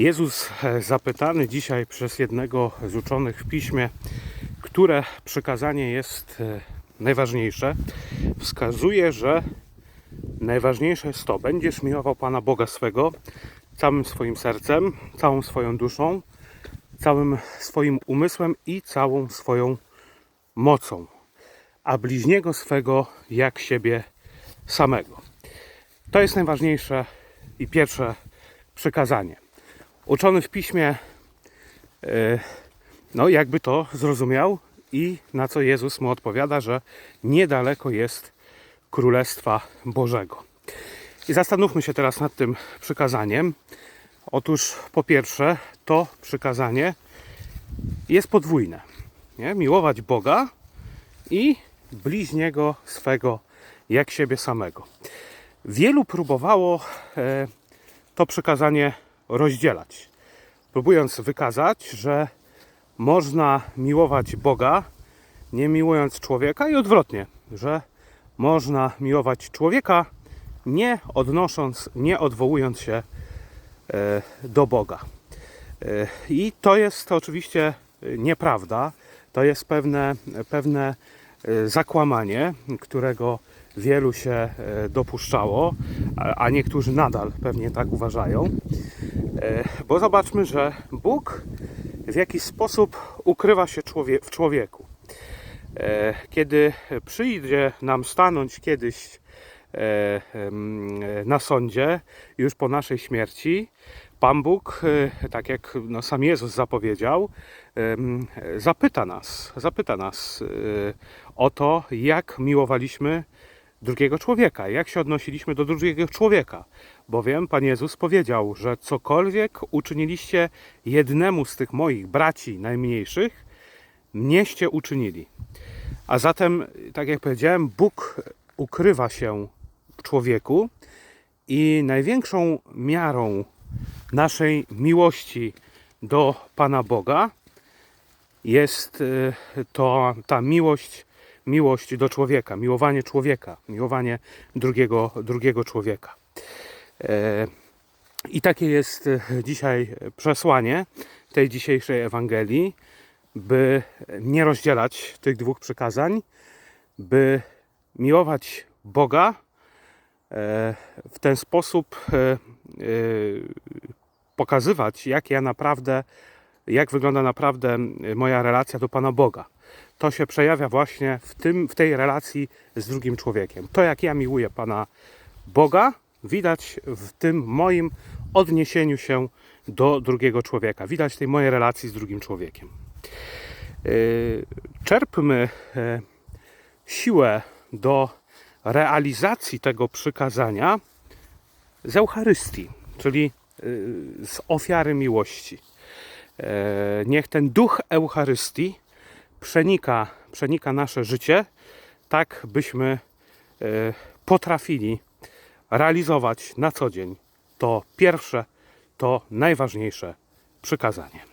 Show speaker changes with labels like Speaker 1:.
Speaker 1: Jezus e, zapytany dzisiaj przez jednego z uczonych w piśmie, które przykazanie jest e, najważniejsze, wskazuje, że najważniejsze jest to: będziesz miłował Pana Boga swego całym swoim sercem, całą swoją duszą, całym swoim umysłem i całą swoją mocą, a bliźniego swego jak siebie samego. To jest najważniejsze i pierwsze przykazanie. Uczony w piśmie, e, no jakby to zrozumiał i na co Jezus mu odpowiada, że niedaleko jest Królestwa Bożego. I zastanówmy się teraz nad tym przykazaniem. Otóż po pierwsze, to przykazanie jest podwójne. Nie? Miłować Boga i bliźniego swego jak siebie samego. Wielu próbowało e, to przykazanie rozdzielać, próbując wykazać, że można miłować Boga, nie miłując człowieka, i odwrotnie, że można miłować człowieka, nie odnosząc, nie odwołując się e, do Boga. E, I to jest oczywiście nieprawda, to jest pewne, pewne e, zakłamanie, którego wielu się dopuszczało, a niektórzy nadal pewnie tak uważają. E, Bo zobaczmy, że Bóg w jakiś sposób ukrywa się w człowieku. E, Kiedy przyjdzie nam stanąć kiedyś e, na sądzie, już po naszej śmierci, Pan Bóg, tak jak no, sam Jezus zapowiedział, zapyta nas, zapyta nas o to, jak miłowaliśmy drugiego człowieka, jak się odnosiliśmy do drugiego człowieka. Bowiem Pan Jezus powiedział, że cokolwiek uczyniliście jednemu z tych moich braci najmniejszych, mnieście uczynili. A zatem, tak jak powiedziałem, Bóg ukrywa się w człowieku i największą miarą naszej miłości do Pana Boga jest e, to ta miłość, miłość do człowieka, miłowanie człowieka, miłowanie drugiego, drugiego człowieka. E, I takie jest e, dzisiaj przesłanie tej dzisiejszej Ewangelii, by nie rozdzielać tych dwóch przykazań, by miłować Boga e, w ten sposób pokazywać, jak ja naprawdę, jak wygląda naprawdę moja relacja do Pana Boga. To się przejawia właśnie w, tym, w tej relacji z drugim człowiekiem. To, jak ja miłuję Pana Boga, widać w tym moim odniesieniu się do drugiego człowieka. Widać tej mojej relacji z drugim człowiekiem. Yy, Czerpmy e, siłę do realizacji tego przykazania z Eucharystii, czyli y, z ofiary miłości. E, Niech ten duch Eucharystii przenika, przenika nasze życie, tak byśmy e, potrafili realizować na co dzień to pierwsze, to najważniejsze przykazanie.